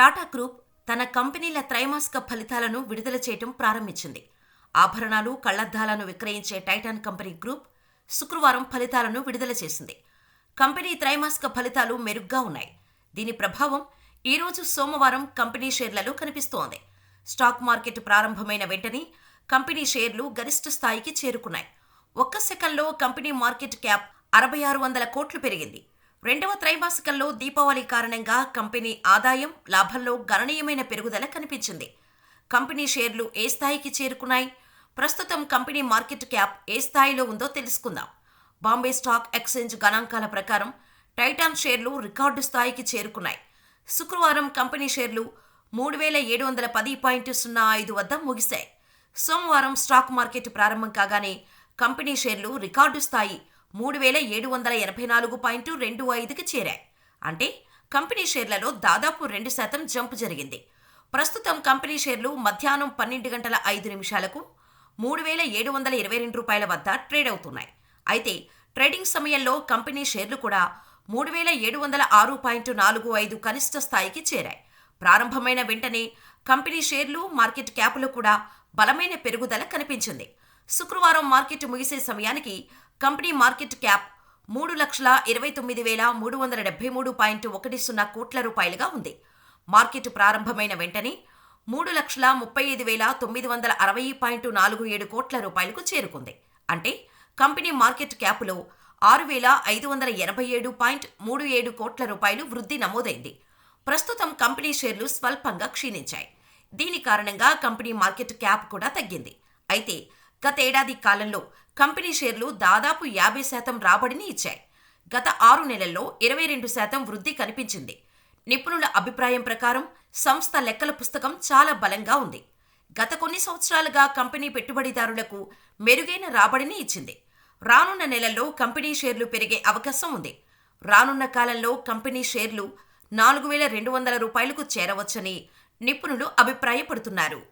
Tata group తన కంపెనీల త్రైమాసిక ఫలితాలను విడుదల చేయటం ప్రారంభించింది. ఆభరణాలు కళ్ళద్దాలను విక్రయించే టైటాన్ కంపెనీ గ్రూప్ శుక్రవారం ఫలితాలను విడుదల చేసింది. కంపెనీ త్రైమాసిక ఫలితాలు మెరుగ్గా ఉన్నాయి. దీని ప్రభావం ఈ రోజు సోమవారం కంపెనీ షేర్లలో కనిపిస్తోంది. స్టాక్ మార్కెట్ ప్రారంభమైన వెంటనే కంపెనీ షేర్లు గరిష్ట స్థాయికి చేరుకున్నాయి. ఒక్క సెకండ్లో కంపెనీ మార్కెట్ క్యాప్ అరవై ఆరు వందల కోట్లు పెరిగింది. రెండవ త్రైమాసికంలో దీపావళి కారణంగా కంపెనీ ఆదాయం లాభంలో గణనీయమైన పెరుగుదల కనిపించింది. కంపెనీ షేర్లు ఏ స్థాయికి చేరుకున్నాయి? ప్రస్తుతం కంపెనీ మార్కెట్ క్యాప్ ఏ స్థాయిలో ఉందో తెలుసుకుందాం. బాంబే స్టాక్ ఎక్స్చేంజ్ గణాంకాల ప్రకారం టైటాన్ షేర్లు రికార్డు స్థాయికి చేరుకున్నాయి. శుక్రవారం కంపెనీ షేర్లు మూడు వేల ఏడు వందల పది పాయింట్ సున్నా ఐదు వద్ద ముగిశాయి. సోమవారం స్టాక్ మార్కెట్ ప్రారంభం కాగానే కంపెనీ షేర్లు రికార్డు స్థాయి మూడు వేల ఏడు వందల ఎనభై నాలుగు పాయింట్ రెండు ఐదుకి చేరాయి. అంటే కంపెనీ షేర్లలో దాదాపు రెండు శాతం జంప్ జరిగింది. ప్రస్తుతం కంపెనీ షేర్లు మధ్యాహ్నం పన్నెండు గంటల ఐదు నిమిషాలకు మూడు వేల ఏడు వందల ఇరవై రెండు రూపాయల వద్ద ట్రేడ్ అవుతున్నాయి. అయితే ట్రేడింగ్ సమయంలో కంపెనీ షేర్లు కూడా మూడు వేల ఏడు వందల ఆరు పాయింట్ నాలుగు ఐదు కనిష్ట స్థాయికి చేరాయి. ప్రారంభమైన వెంటనే కంపెనీ షేర్లు మార్కెట్ క్యాపులు కూడా బలమైన పెరుగుదల కనిపించింది. శుక్రవారం మార్కెట్ ముగిసే సమయానికి కంపెనీ మార్కెట్ క్యాప్ మూడు లక్షల ఇరవై తొమ్మిది వేల మూడు వందల డెబ్బై మూడు పాయింట్ ఒకటి సున్నా కోట్ల రూపాయలుగా ఉంది. మార్కెట్ ప్రారంభమైన వెంటనే మూడు లక్షల ముప్పై ఐదు వేల తొమ్మిది వందల అరవై పాయింట్ నాలుగు ఏడు కోట్ల రూపాయలకు చేరుకుంది. అంటే కంపెనీ మార్కెట్ క్యాపులో ఆరు వేల ఐదు వందల ఎనభై ఏడు పాయింట్ మూడు ఏడు కోట్ల రూపాయలు వృద్ధి నమోదైంది. ప్రస్తుతం కంపెనీ షేర్లు స్వల్పంగా క్షీణించాయి. దీని కారణంగా కంపెనీ మార్కెట్ క్యాప్ కూడా తగ్గింది. అయితే గతేడాది కాలంలో కంపెనీ షేర్లు దాదాపు యాభై శాతం రాబడిని ఇచ్చాయి. గత ఆరు నెలల్లో ఇరవై రెండు శాతం వృద్ధి కనిపించింది. నిపుణుల అభిప్రాయం ప్రకారం సంస్థ లెక్కల పుస్తకం చాలా బలంగా ఉంది. గత కొన్ని సంవత్సరాలుగా కంపెనీ పెట్టుబడిదారులకు మెరుగైన రాబడిని ఇచ్చింది. రానున్న నెలల్లో కంపెనీ షేర్లు పెరిగే అవకాశం ఉంది. రానున్న కాలంలో కంపెనీ షేర్లు నాలుగు వేల రెండు వందల రూపాయలకు చేరవచ్చని నిపుణులు అభిప్రాయపడుతున్నారు.